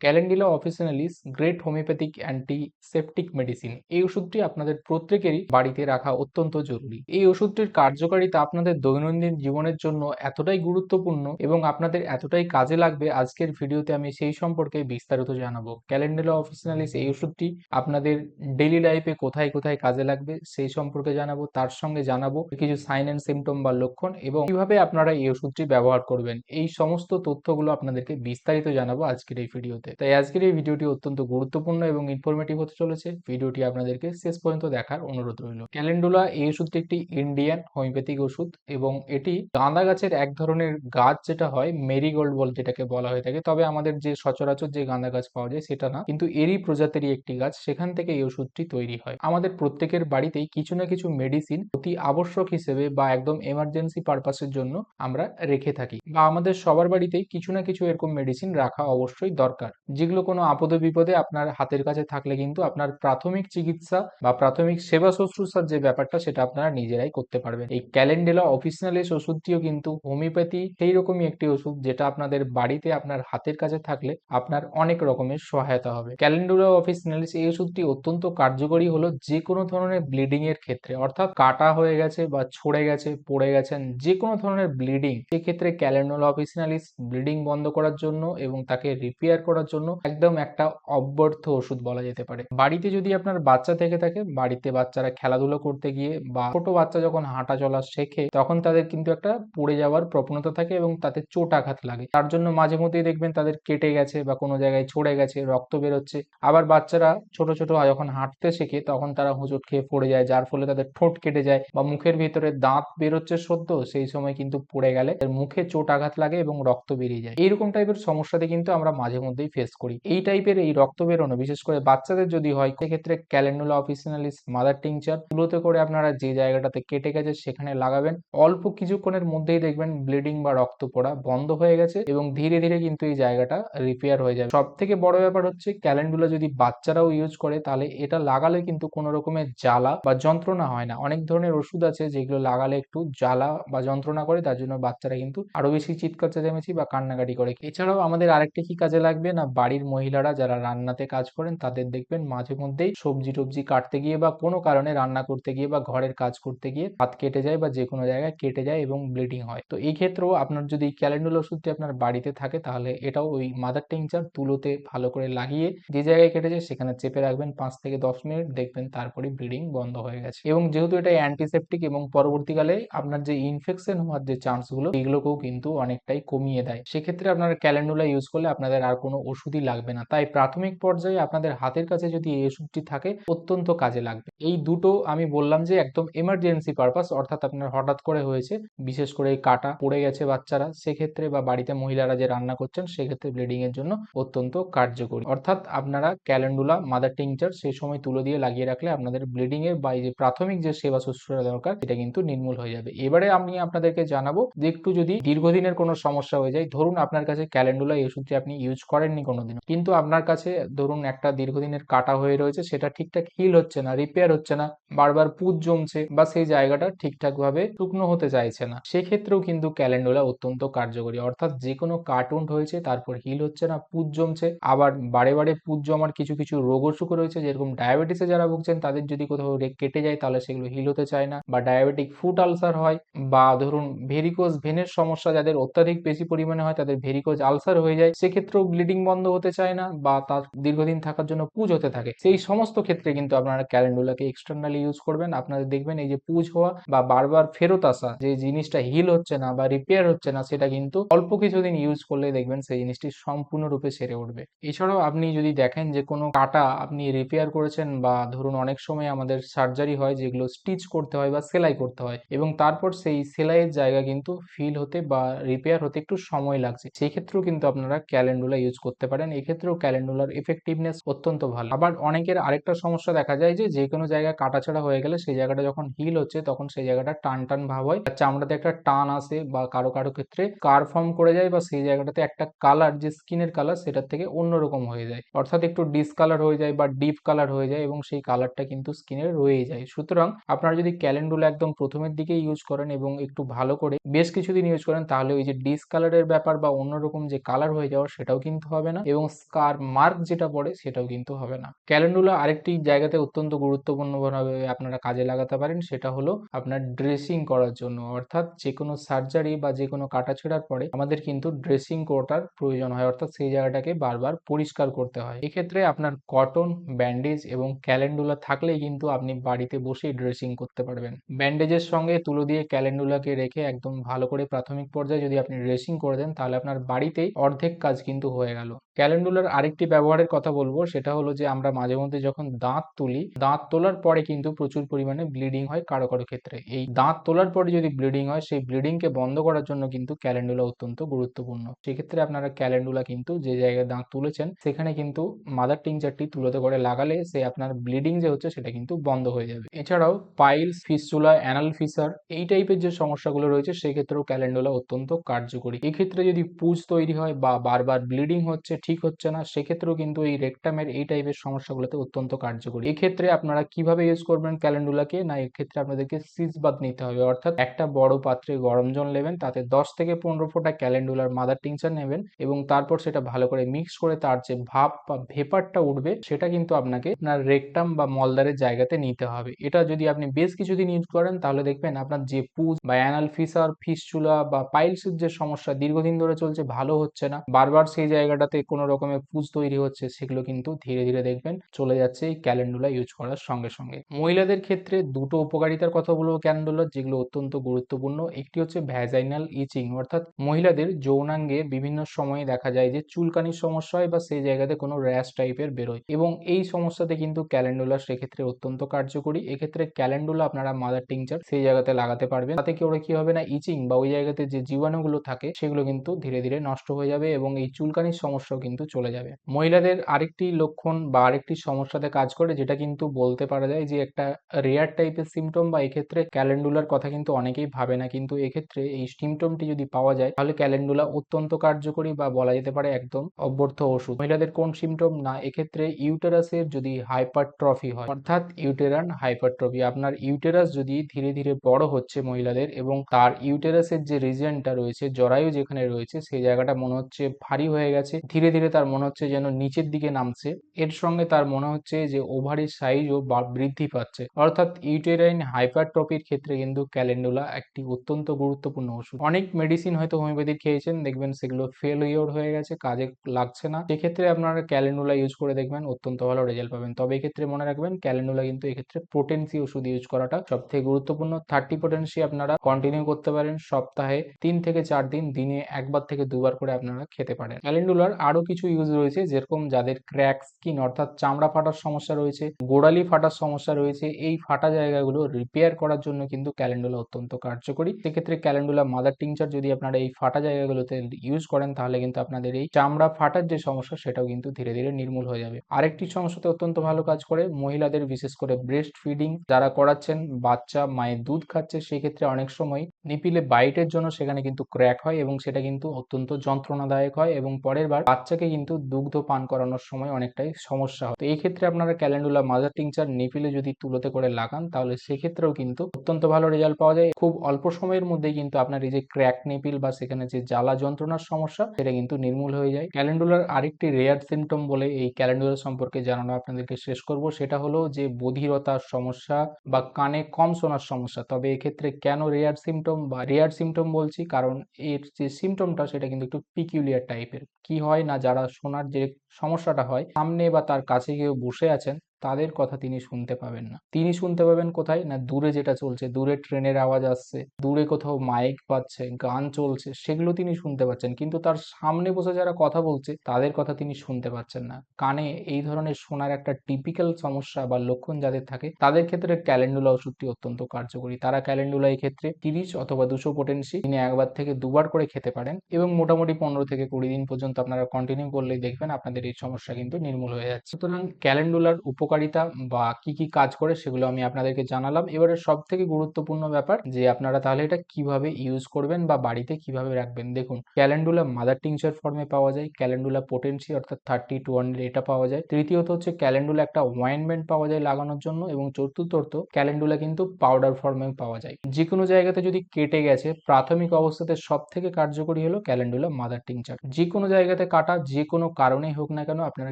Calendula officinalis great homeopathic antiseptic medicine এই ওষুধটি আপনাদের প্রত্যেকেরই বাড়িতে রাখা অত্যন্ত জরুরি। এই ওষুধটির কার্যকারিতা আপনাদের দৈনন্দিন জীবনের জন্য এতটাই গুরুত্বপূর্ণ এবং আপনাদের এতটাই কাজে লাগবে আজকের ভিডিওতে আমি সেই সম্পর্কে বিস্তারিত জানাব। ক্যালেন্ডিলা অফিসিনালিস এই ওষুধটি আপনাদের ডেইলি লাইফে কোথায় কোথায় কাজে লাগবে সেই সম্পর্কে জানাব, তার সঙ্গে জানাব কিছু সাইন অ্যান্ড সিমটম বা লক্ষণ এবং কীভাবে আপনারা এই ওষুধটি ব্যবহার করবেন। এই সমস্ত তথ্যগুলো আপনাদেরকে বিস্তারিত জানাব আজকের এই ভিডিওতে। তাই আজকের এই ভিডিওটি অত্যন্ত গুরুত্বপূর্ণ এবং ইনফরমেটিভ হতে চলেছে। ভিডিওটি আপনাদেরকে শেষ পর্যন্ত দেখার অনুরোধ রইল। ক্যালেন্ডুলা এই ওষুধটি একটি ইন্ডিয়ান হোমিওপ্যাথিক ওষুধ এবং এটি গাঁদা গাছের এক ধরনের গাছ যেটা হয়, মেরিগোল্ড বল যেটাকে বলা হয়ে থাকে। তবে আমাদের যে সচরাচর যে গাঁদা গাছ পাওয়া যায় সেটা না, কিন্তু এরই প্রজাতিরই একটি গাছ, সেখান থেকে এই ওষুধটি তৈরি হয়। আমাদের প্রত্যেকের বাড়িতেই কিছু না কিছু মেডিসিন অতি আবশ্যক হিসেবে বা একদম এমার্জেন্সি পারপাসের জন্য আমরা রেখে থাকি বা আমাদের সবার বাড়িতেই কিছু না কিছু এরকম মেডিসিন রাখা অবশ্যই দরকার। যেগুলো কোনো আপদে বিপদে আপনার হাতের কাছে থাকলে কিন্তু আপনার প্রাথমিক চিকিৎসা বা প্রাথমিক সেবা শুশ্রূষার যে ব্যাপারটা, সেটা আপনারা নিজেরাই করতে পারবেন। এই ক্যালেন্ডেলা অফিসিনালিস ওষুধটিও কিন্তু হোমিওপ্যাথি সেই রকমই একটি ওষুধ যেটা আপনাদের বাড়িতে আপনার হাতের কাছে থাকলে আপনার অনেক রকমের সহায়তা হবে। ক্যালেন্ডুলা অফিসিনালিস এই ওষুধটি অত্যন্ত কার্যকরী হলো যে কোনো ধরনের ব্লিডিং এর ক্ষেত্রে। অর্থাৎ কাটা হয়ে গেছে বা ছড়ে গেছে, পড়ে গেছেন যে কোনো ধরনের ব্লিডিং, সেক্ষেত্রে ক্যালেন্ডুলা অফিসিনালিস ব্লিডিং বন্ধ করার জন্য এবং তাকে রিপেয়ার করার জন্য একদম একটা অব্যর্থ ওষুধ বলা যেতে পারে। বাড়িতে যদি আপনার বাচ্চা থেকে থাকে, বাড়িতে বাচ্চারা খেলাধুলো করতে গিয়ে বা ছোট বাচ্চা যখন হাঁটা চলা শেখে, তখন তাদের কিন্তু একটা পড়ে যাওয়ার প্রবণতা থাকে এবং তাতে চোট আঘাত লাগে। তার জন্য মাঝে মধ্যেই দেখবেন তাদের কেটে গেছে বা কোনো জায়গায় ছড়ে গেছে, রক্ত বেরোচ্ছে। আবার বাচ্চারা ছোট ছোট যখন হাঁটতে শেখে, তখন তারা হোঁচট খেয়ে পড়ে যায়, যার ফলে তাদের ঠোঁট কেটে যায় বা মুখের ভিতরে দাঁত বেরোচ্ছে সদ্য, সেই সময় কিন্তু পড়ে গেলে মুখে চোট আঘাত লাগে এবং রক্ত বেরিয়ে যায়। এইরকম টাইপের সমস্যাতে কিন্তু আমরা মাঝে মধ্যেই ফেস করি। এই টাইপের এই রক্ত বেরোনো, বিশেষ করে বাচ্চাদের যদি হয়, সেক্ষেত্রে ক্যালেন্ডুলা অফিসিনালিস মাদার টিংচার তুলোতে করে আপনারা যে জায়গাটাতে কেটে গেছে সেখানে লাগাবেন। অল্প কিছুক্ষণের মধ্যেই দেখবেন ব্লিডিং বা রক্ত পড়া বন্ধ হয়ে গেছে এবং ধীরে ধীরে কিন্তু এই জায়গাটা রিপেয়ার হয়ে যাবে। সব থেকে বড় ব্যাপার হচ্ছে ক্যালেন্ডুলা যদি বাচ্চারাও ইউজ করে, তাহলে এটা লাগালে কিন্তু কোনো রকমের জ্বালা বা যন্ত্রণা হয় না। অনেক ধরনের ওষুধ আছে যেগুলো লাগালে একটু জ্বালা বা যন্ত্রণা করে, তার জন্য বাচ্চারা কিন্তু আরও বেশি চিৎকার চেঁচামেচি বা কান্নাকাটি করে। এছাড়াও আমাদের আরেকটি কি কাজে লাগবে না বাড়ির মহিলারা যারা রান্নাতে কাজ করেন, তাদের দেখবেন মাঝে মধ্যেই সবজি টবজি কাটতে গিয়ে বা কোনো কারণে রান্না করতে গিয়ে বা ঘরের কাজ করতে গিয়ে হাত কেটে যায় বা যে কোনো জায়গায় কেটে যায় এবং ব্লিডিং হয়। তো এই ক্ষেত্রেও আপনার যদি ক্যালেন্ডুল ওষুধটি আপনার বাড়িতে থাকে, তাহলে এটাও ওই মাদার টিংচার তুলোতে ভালো করে লাগিয়ে যে জায়গায় কেটেছে সেখানে চেপে রাখবেন পাঁচ থেকে দশ মিনিট, দেখবেন তারপরে ব্লিডিং বন্ধ হয়ে গেছে। এবং যেহেতু এটা অ্যান্টিসেপটিক এবং পরবর্তীকালে আপনার যে ইনফেকশন হওয়ার যে চান্সগুলো এগুলোকেও কিন্তু অনেকটাই কমিয়ে দেয়। সেক্ষেত্রে আপনার ক্যালেন্ডুলা ইউজ করলে আপনাদের আর কোনো ওষুধই লাগবে না। তাই প্রাথমিক পর্যায়ে আপনাদের হাতের কাছে যদি এই ওষুধটি থাকে, অত্যন্ত কাজে লাগবে। এই দুটো আমি বললাম যে একদম এমার্জেন্সি পারপাস অর্থাৎ আপনার হঠাৎ করে হয়েছে, বিশেষ করে এই কাটা পড়ে গেছে বাচ্চারা, সেক্ষেত্রে বা বাড়িতে মহিলারা যে রান্না করছেন, সেক্ষেত্রে ব্লিডিং এর জন্য অত্যন্ত কার্যকরী। অর্থাৎ আপনারা ক্যালেন্ডুলা মাদার টিংচার সেই সময় তুলো দিয়ে লাগিয়ে রাখলে আপনাদের ব্লিডিং এর বা যে প্রাথমিক যে সেবা শুশ্রূষা দরকার, সেটা কিন্তু নির্মূল হয়ে যাবে। এবারে আমি আপনাদেরকে জানাব যে একটু যদি দীর্ঘদিনের কোনো সমস্যা হয়ে যায়, ধরুন আপনার কাছে ক্যালেন্ডুলা এই ওষুধটি আপনি ইউজ করেননি কোনোদিন কিন্তু আপনার কাছে ধরুন একটা দীর্ঘদিনের কাটা হয়ে রয়েছে, সেটা ঠিকঠাক হিল হচ্ছে না রিপেয়ার হচ্ছে না, বারবার পুজ জমছে বা সেই জায়গাটা ঠিকঠাক ভাবে শুকনো হতে চাইছে না, সেক্ষেত্রেও কিন্তু ক্যালেন্ডুলা অত্যন্ত কার্যকরী। অর্থাৎ যে কোনো কার্টুন হয়েছে, তারপর হিল হচ্ছে না পুজ জমছে, আবার বারে বারে পুজ জমার কিছু কিছু রোগ অসুখ রয়েছে, যেরকম ডায়াবেটিসে যারা ভুগছেন, তাদের যদি কোথাও কেটে যায়, তাহলে সেগুলো হিল হতে চায় না, বা ডায়াবেটিক ফুট আলসার হয়, বা ধরুন ভেরিকোজ ভেনের সমস্যা, যাদের অত্যাধিক বেশি পরিমাণে হয়, তাদের ভেরিকোজ আলসার হয়ে যায়, সেক্ষেত্রেও ব্লিডিং বন্ধ হতে চায় না বা তার দীর্ঘদিন থাকার জন্য পুজ হতে থাকে। সেই সমস্ত ক্ষেত্রে কিন্তু আপনারা ক্যালেন্ডুলাকে এক্সটার্নালি ইউজ করবেন। আপনারা দেখবেন এই যে পুজ হওয়া বা বারবার ফেরত আসা যে জিনিসটা হিল হচ্ছে না বা রিপেয়ার হচ্ছে না, সেটা কিন্তু অল্প কিছুদিন ইউজ করলে দেখবেন সেই জিনিসটি সম্পূর্ণরূপে সেরে উঠবে। এছাড়াও আপনি যদি দেখেন যে কোনো কাটা আপনি রিপেয়ার করেছেন বা ধরুন অনেক সময় আমাদের সার্জারি হয় যেগুলো স্টিচ করতে হয় বা সেলাই করতে হয় এবং তারপর সেই সেলাইয়ের জায়গা কিন্তু ফিল হতে বা রিপেয়ার হতে একটু সময় লাগছে সেই ক্ষেত্রেও কিন্তু আপনারা ক্যালেন্ডুলা ইউজ করতে পারেন, এক্ষেত্রেও ক্যালেন্ডুলার এফেক্টিভনেস অত্যন্ত ভালো। আবার অনেকের আরেকটা সমস্যা দেখা যায় যে যে কোনো জায়গায় কাটাছাড়া হয়ে গেলে সেই জায়গাটা যখন হিল হচ্ছে, তখন সেই জায়গাটা টান টান ভাব হয়। চামড়াতে একটা টান আসে বা কারও কারও ক্ষেত্রে কার ফর্ম করে যায় বা সেই জায়গাটাতে একটা কালার যে স্কিনের কালার সেটার থেকে অন্যরকম হয়ে যায়। অর্থাৎ একটু ডিসকালার হয়ে যায় বা ডিপ কালার হয়ে যায় এবং সেই কালারটা কিন্তু স্কিনে রয়েই যায়। সুতরাং আপনারা যদি ক্যালেন্ডুলা একদম প্রথমের দিকে ইউজ করেন এবং একটু ভালো করে বেশ কিছুদিন ইউজ করেন, তাহলে ওই যে ডিসকালারের ব্যাপার বা অন্যরকম যে কালার হয়ে যাওয়ার, সেটাও কিন্তু হবে না। না? এবং স্কার মার্ক যেটা পড়ে সেটাও কিন্তু হবে না। ক্যালেন্ডুলা আরেকটি জায়গাতে অত্যন্ত গুরুত্বপূর্ণভাবে আপনারা কাজে লাগাতে পারেন, সেটা হলো আপনার ড্রেসিং করার জন্য। অর্থাৎ যে কোনো সার্জারি বা যে কোনো কাটাছেড়ার পরে আমাদের কিন্তু ড্রেসিং করার প্রয়োজন হয়। অর্থাৎ সেই জায়গাটাকে বারবার পরিষ্কার করতে হয়। এক্ষেত্রে আপনার কটন ব্যান্ডেজ এবং ক্যালেন্ডুলা থাকলেই কিন্তু আপনি বাড়িতে বসেই ড্রেসিং করতে পারবেন। ব্যান্ডেজের সঙ্গে তুলো দিয়ে ক্যালেন্ডুলাকে রেখে একদম ভালো করে প্রাথমিক পর্যায়ে যদি আপনি ড্রেসিং করে দেন, তাহলে আপনার বাড়িতেই অর্ধেক কাজ কিন্তু হয়ে গেল। ক্যালেন্ডুলার আরেকটি ব্যবহারের কথা বলব, সেটা হলো যে আমরা মাঝে মধ্যে যখন দাঁত তুলি, দাঁত তোলার পরে কিন্তু প্রচুর পরিমাণে ব্লিডিং হয় কারও কারও ক্ষেত্রে। এই দাঁত তোলার পরে যদি ব্লিডিং হয়, সেই ব্লিডিংকে বন্ধ করার জন্য কিন্তু ক্যালেন্ডুলা অত্যন্ত গুরুত্বপূর্ণ। সেক্ষেত্রে আপনারা ক্যালেন্ডুলা কিন্তু যে জায়গায় দাঁত তুলেছেন, সেখানে কিন্তু মাদার টিংচারটি তুলোতে করে লাগালে সে আপনার ব্লিডিং যে হচ্ছে, সেটা কিন্তু বন্ধ হয়ে যাবে। এছাড়াও পাইলস ফিসচুলা অ্যানাল ফিসার এই টাইপের যে সমস্যাগুলো রয়েছে, সেক্ষেত্রেও ক্যালেন্ডুলা অত্যন্ত কার্যকরী। এক্ষেত্রে যদি পুজ তৈরি হয় বা বারবার ব্লিডিং হচ্ছে ঠিক হচ্ছে না, সেক্ষেত্রেও কিন্তু এই রেকটামের এই টাইপের সমস্যাগুলোতে অত্যন্ত কার্যকরী। এক্ষেত্রে আপনারা কীভাবে ইউজ করবেন ক্যালেন্ডুলাকে? না, এক্ষেত্রে আপনাদেরকে সিজ বাদ নিতে হবে। অর্থাৎ একটা বড় পাত্রে গরম জল নেবেন, তাতে দশ থেকে পনেরো ফোঁটা ক্যালেন্ডুলার মাদার টিংচার নেবেন এবং তারপর সেটা ভালো করে মিক্স করে তার যে ভাপ বা ভেপারটা উঠবে, সেটা কিন্তু আপনাকে আপনার রেকটাম বা মলদারের জায়গাতে নিতে হবে। এটা যদি আপনি বেশ কিছুদিন ইউজ করেন, তাহলে দেখবেন আপনার যে পুজ বা অ্যানাল ফিসার ফিসচুলা বা পাইলসের যে সমস্যা দীর্ঘদিন ধরে চলছে, ভালো হচ্ছে না। বারবার সেই জায়গাটাতে কোনো রকমের পুজ তৈরি হচ্ছে, সেগুলো কিন্তু ধীরে ধীরে দেখবেন চলে যাচ্ছে এই ক্যালেন্ডুলা ইউজ করার সঙ্গে সঙ্গে। মহিলাদের ক্ষেত্রে দুটো উপকারিতার কথা বলব ক্যালেন্ডুলার যেগুলো অত্যন্ত গুরুত্বপূর্ণ। একটি হচ্ছে ভ্যাজাইনাল ইচিং অর্থাৎ মহিলাদের যৌনাঙ্গে বিভিন্ন সময়ে দেখা যায় যে চুলকানির সমস্যা হয় বা সেই জায়গাতে কোনো র্যাশ টাইপের বেরোয়। এবং এই সমস্যাতে কিন্তু ক্যালেন্ডুলা সেক্ষেত্রে অত্যন্ত কার্যকরী। এক্ষেত্রে ক্যালেন্ডুলা আপনারা মাদার টিংচার সেই জায়গাতে লাগাতে পারবেন। তাতে কি ওরা কি হবে না ইচিং বা ওই জায়গাতে যে জীবাণুগুলো থাকে, সেগুলো কিন্তু ধীরে ধীরে নষ্ট হয়ে যাবে এবং এই চুলকানির সমস্যাও কিন্তু চলে যাবে। মহিলাদের আরেকটি লক্ষণ বা আরেকটি সমস্যাতে কাজ করে, যেটা কিন্তু বলতে পারা যায় যে একটা রেয়ার টাইপের সিমটম বা এক্ষেত্রে ক্যালেন্ডুলার কথা কিন্তু অনেকেই ভাবে না। কিন্তু এক্ষেত্রে এই সিমটমটি যদি পাওয়া যায়, তাহলে ক্যালেন্ডুলা অত্যন্ত কার্যকরী বা বলা যেতে পারে একদম অব্যর্থ ওষুধ। মহিলাদের কোন সিমটম না, এক্ষেত্রে ইউটেরাসের যদি হাইপারট্রফি হয়, অর্থাৎ ইউটেরান হাইপারট্রফি আপনার ইউটেরাস যদি ধীরে ধীরে বড় হচ্ছে মহিলাদের এবং তার ইউটেরাসের যে রিজনটা রয়েছে, জরায়ু যেখানে রয়েছে সেই জায়গাটা মনে হচ্ছে ভারী হয়ে গেছে, ধীরে ধীরে তার মনে হচ্ছে যেন নিচের দিকে নামছে। এর সঙ্গে তার মনে হচ্ছে যে ওভারির সাইজও বৃদ্ধি পাচ্ছে। অর্থাৎ ইউটেরাইন হাইপারট্রফির ক্ষেত্রে কিন্তু ক্যালেন্ডুলা একটি অত্যন্ত গুরুত্বপূর্ণ ওষুধ। অনেক মেডিসিন হয়তো হোমিওপ্যাথিক খেয়েছেন, দেখবেন সেগুলো ফেলিওর হয়ে গেছে, কাজে লাগছে না। সেক্ষেত্রে আপনারা ক্যালেন্ডুলা ইউজ করে দেখবেন, অত্যন্ত ভালো রেজাল্ট পাবেন। তবে এক্ষেত্রে মনে রাখবেন ক্যালেন্ডুলা কিন্তু এক্ষেত্রে পোটেন্সি ওষুধ ইউজ করাটা সব থেকে গুরুত্বপূর্ণ। থার্টি পোটেন্সি আপনারা কন্টিনিউ করতে পারেন সপ্তাহে তিন থেকে চার দিন, দিনে একবার থেকে দুবার করে আপনারা খেতে পারেন। ক্যালেন্ডুলার আরও কিছু ইউজ রয়েছে, যেরকম যাদের ক্র্যাক স্কিন অর্থাৎ চামড়া ফাটার সমস্যা রয়েছে, গোড়ালি ফাটার সমস্যা রয়েছে, এই ফাটা জায়গাগুলো রিপেয়ার করার জন্য কিন্তু ক্যালেন্ডুলা অত্যন্ত কার্যকরী। সেক্ষেত্রে ক্যালেন্ডুলা মাদার টিংচার যদি আপনারা এই ফাটা জায়গাগুলোতে ইউজ করেন, তাহলে কিন্তু আপনাদের এই চামড়া ফাটার যে সমস্যা, সেটাও কিন্তু ধীরে ধীরে নির্মূল হয়ে যাবে। আরেকটি সমস্যাতে অত্যন্ত ভালো কাজ করে মহিলাদের, বিশেষ করে ব্রেস্ট ফিডিং যারা করাচ্ছেন, বাচ্চা, মায়ের দুধ খাচ্ছে, সেক্ষেত্রে অনেক সময় নিপিলে বাইটের জন্য সেখানে কিন্তু ক্র্যাক হয় এবং সেটা কিন্তু অত্যন্ত যন্ত্রণাদায়ক হয় এবং পরের বার বাচ্চাকে কিন্তু দুগ্ধ পান করানোর সময় অনেকটাই সমস্যা হয়। তো এই ক্ষেত্রে আপনারা ক্যালেন্ডুলা মাদার টিংচার নিপিলে যদি তুলোতে করে লাগান, তাহলে সেক্ষেত্রেও কিন্তু অত্যন্ত ভালো রেজাল্ট পাওয়া যায়। খুব অল্প সময়ের মধ্যেই কিন্তু আপনার এই যে ক্র্যাক নিপিল বা সেখানে যে জ্বালা যন্ত্রণার সমস্যা, সেটা কিন্তু নির্মূল হয়ে যায়। ক্যালেন্ডুলার আরেকটি রেয়ার সিমটম বলে এই ক্যালেন্ডুলা সম্পর্কে জানানো আপনাদেরকে শেষ করব, সেটা হলো যে বধিরতার সমস্যা বা কানে কম শোনার সমস্যা। তবে এক্ষেত্রে কেন রেয়ার সিমটম বা রেয়ার সিমটম বলছি? কারণ এর যে সিমটমটা সেটা কিন্তু একটু পিকিউলিয়ার টাইপের কি হয় না যারা শোনার যে সমস্যাটা হয় সামনে বা তার কাছে কেউ বসে আছেন তাদের কথা তিনি শুনতে পাবেন না। তিনি শুনতে পাবেন কোথায়? না, দূরে যেটা চলছে, দূরে ট্রেনের আওয়াজ আসছে, দূরে কোথাও মাইক পাচ্ছে, গান চলছে, সেগুলো তিনি শুনতে পাচ্ছেন। কিন্তু তার সামনে বসে যারা কথা বলছে, তাদের কথা তিনি শুনতে পাচ্ছেন না। কানে এই ধরনের শোনার একটা টিপিক্যাল সমস্যা বা লক্ষণ যাদের থাকে, তাদের ক্ষেত্রে ক্যালেন্ডুলা ওষুধটি অত্যন্ত কার্যকরী। তারা ক্যালেন্ডুলা ক্ষেত্রে তিরিশ অথবা দুশো পোটেন্সি তিনি একবার থেকে দুবার করে খেতে পারেন এবং মোটামুটি পনেরো থেকে কুড়ি দিন পর্যন্ত আপনারা কন্টিনিউ করলেই দেখবেন আপনাদের এই সমস্যা কিন্তু নির্মূল হয়ে যাচ্ছে। সুতরাং ক্যালেন্ডুলার উপকার উপকারিতা বা কি কি কাজ করে সেগুলো আমি আপনাদেরকে জানালাম। এবারে সব থেকে গুরুত্বপূর্ণ ব্যাপার যে আপনারা তাহলে এটা কীভাবে ইউজ করবেন বা বাড়িতে কীভাবে রাখবেন। দেখুন ক্যালেন্ডুলা মাদার টিংচার ফর্মে পাওয়া যায় ক্যালেন্ডুলা পোটেন্সি অর্থাৎ থার্টি টু হান্ড্রেড এটা পাওয়া যায়। তৃতীয়ত হচ্ছে ক্যালেন্ডুলা একটা ওয়াইনমেন্ট পাওয়া যায় লাগানোর জন্য এবং চতুর্থত ক্যালেন্ডুলা কিন্তু পাউডার ফর্মে পাওয়া যায়। যে কোনো জায়গাতে যদি কেটে গেছে, প্রাথমিক অবস্থাতে সব থেকে কার্যকরী হলো ক্যালেন্ডুলা মাদার টিংচার যে কোনো জায়গাতে কাটা যে কোনো কারণেই হোক না কেন আপনারা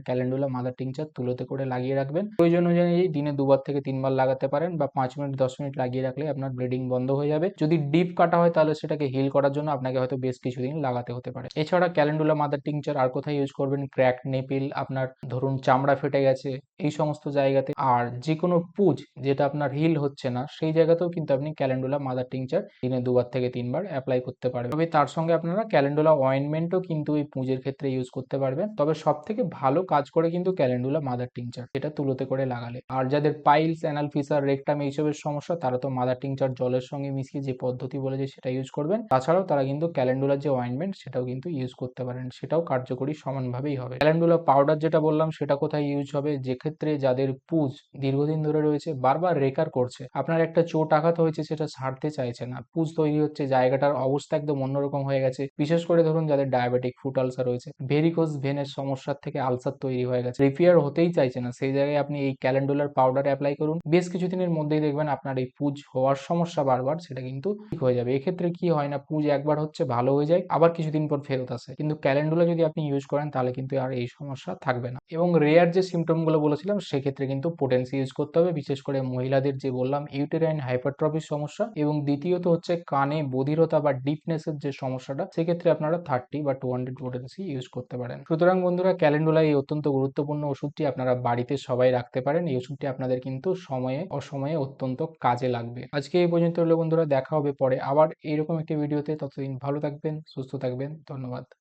ক্যালেন্ডুলা মাদার টিংচার তুলোতে করে লাগিয়ে রাখবেন। প্রয়োজন অনুযায়ী দিনে দুবার থেকে তিনবার লাগাতে পারেন বা পাঁচ মিনিট, দশ মিনিট লাগিয়ে রাখলে আপনার ব্লিডিং বন্ধ হয়ে যাবে। যদি ডিপ কাটা হয় তাহলে সেটাকে হিল করার জন্য আপনাকে হয়তো বেশ কিছুদিন লাগাতে হতে পারে। এছাড়া ক্যালেন্ডুলা মাদার টিংচার আর কোথায় ইউজ করবেন? ক্র্যাক নেপিল আপনার ধরুন চামড়া ফেটে গেছে, এই সমস্ত জায়গাতে। আর যে কোনো পুজ যেটা আপনার হিল হচ্ছে না, সেই জায়গাতেও কিন্তু আপনি ক্যালেন্ডুলা মাদার টিংচার দিনে দুবার থেকে তিনবার অ্যাপ্লাই করতে পারবেন। তবে তার সঙ্গে আপনারা ক্যালেন্ডুলা অয়েনমেন্টও কিন্তু এই পুজের ক্ষেত্রে ইউজ করতে পারবেন। তবে সব থেকে ভালো কাজ করে কিন্তু ক্যালেন্ডুলা মাদার টিংচার এটা তুলোতে করে লাগালে। আর যাদের পাইলস অ্যানাল ফিসার রেকটাম এইসবের সমস্যা, তারা তো মাদার টিংচার জলের সঙ্গে মিশিয়ে যে পদ্ধতি বলেছে সেটা ইউজ করবেন, তাছাড়াও তারা কিন্তু ক্যালেন্ডুলার যে অয়েনমেন্ট সেটাও কিন্তু ইউজ করতে পারেন। সেটাও কার্যকরী সমানভাবেই হবে। ক্যালেন্ডুলা পাউডার যেটা বললাম, সেটা কোথায় ইউজ হবে? যে ক্ষেত্রে যাদের পুজ দীর্ঘদিন ধরে রয়েছে, বারবার রেকার করছে, আপনার একটা চোট আঘাত হয়েছে, সেটা ছাড়তে চাইছে না। পুজ তৈরি হচ্ছে, জায়গাটার অবস্থা একদম অন্যরকম হয়ে গেছে। বিশেষ করে ধরুন, যাদের ডায়াবেটিক ফুট আলসার রয়েছে ভেরিকোজ ভেনের সমস্যার থেকে আলসার তৈরি হয়ে গেছে। রিপেয়ার হতেই চাইছে না। সেই জায়গায় আপনি এই ক্যালেন্ডুলার পাউডার অ্যাপ্লাই করুন। বেশ কিছুদিনের মধ্যেই দেখবেন আপনার এই পুজ হওয়ার সমস্যা বারবার, সেটা কিন্তু ঠিক হয়ে যাবে। এক্ষেত্রে কি হয় না, পুজ একবার হচ্ছে ভালো হয়ে যায়, আবার কিছুদিন পর ফেরত আসে। কিন্তু ক্যালেন্ডুলা যদি আপনি ইউজ করেন, তাহলে কিন্তু আর এই সমস্যা থাকবে না। এবং রেয়ার যে সিমটমগুলো বলেছিলাম, সেক্ষেত্রে কিন্তু পোটেন্সি ইউজ করতে হবে। বিশেষ করে মহিলাদের যে বললাম ইউটেরাইন হাইপারট্রফির সমস্যা। এবং দ্বিতীয়ত হচ্ছে কানে বধিরতা বা ডিপনেসের যে সমস্যাটা, সেক্ষেত্রে আপনারা থার্টি বা টু হান্ড্রেড পোটেন্সি ইউজ করতে পারেন। সুতরাং বন্ধুরা ক্যালেন্ডুলা এই অত্যন্ত গুরুত্বপূর্ণ ওষুধটি আপনারা বাড়িতে সবাই রাখতে পারেন। এই ওষুধটি আপনাদের কিন্তু সময়ে, অসময়ে অত্যন্ত কাজে লাগবে। আজকে এই পর্যন্ত হলো বন্ধুরা, দেখা হবে পরে আবার এরকম একটি ভিডিওতে। ততদিন ভালো থাকবেন, সুস্থ থাকবেন। ধন্যবাদ।